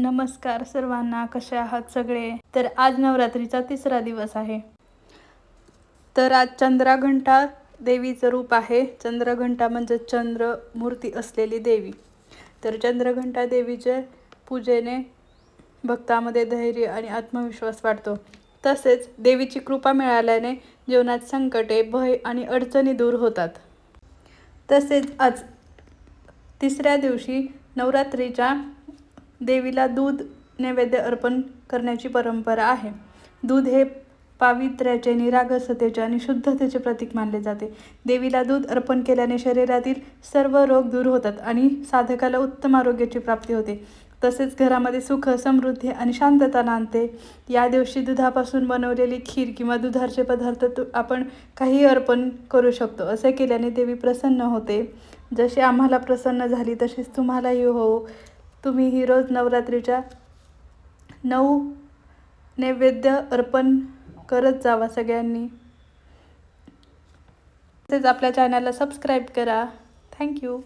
नमस्कार सर्वांना कसे आहात सगळे? तर आज नवरात्रीचा तिसरा दिवस आहे. तर आज चंद्राघंटा देवीचं रूप आहे. चंद्रघंटा म्हणजे चंद्र मूर्ती असलेली देवी. तर चंद्रघंटा देवीच्या पूजेने भक्तामध्ये धैर्य आणि आत्मविश्वास वाढतो. तसेच देवीची कृपा मिळाल्याने जीवनात संकटे भय आणि अडचणी दूर होतात. तसेच आज तिसऱ्या दिवशी नवरात्रीच्या देवीला दूध नैवेद्य अर्पण करण्याची परंपरा आहे. दूध हे पावित्र्याचे निरागसतेचे आणि शुद्धतेचे प्रतीक मानले जाते. देवीला दूध अर्पण केल्याने शरीरातील सर्व रोग दूर होतात आणि साधकाला उत्तम आरोग्याची प्राप्ती होते. तसेच घरामध्ये सुख समृद्धी आणि शांतता नांदते. या दिवशी दुधापासून बनवलेली खीर किंवा दुधाचे पदार्थ तु आपण काही अर्पण करू शकतो असे केल्याने देवी प्रसन्न होते. जशी आम्हाला प्रसन्न झाली तशीच तुम्हालाही हो. तुम्ही ही रोज नवरात्रीच्या नऊ नैवेद्य अर्पण करत जावा सगळ्यांनी. तसेच आपल्या चॅनलला सबस्क्राईब करा. थँक्यू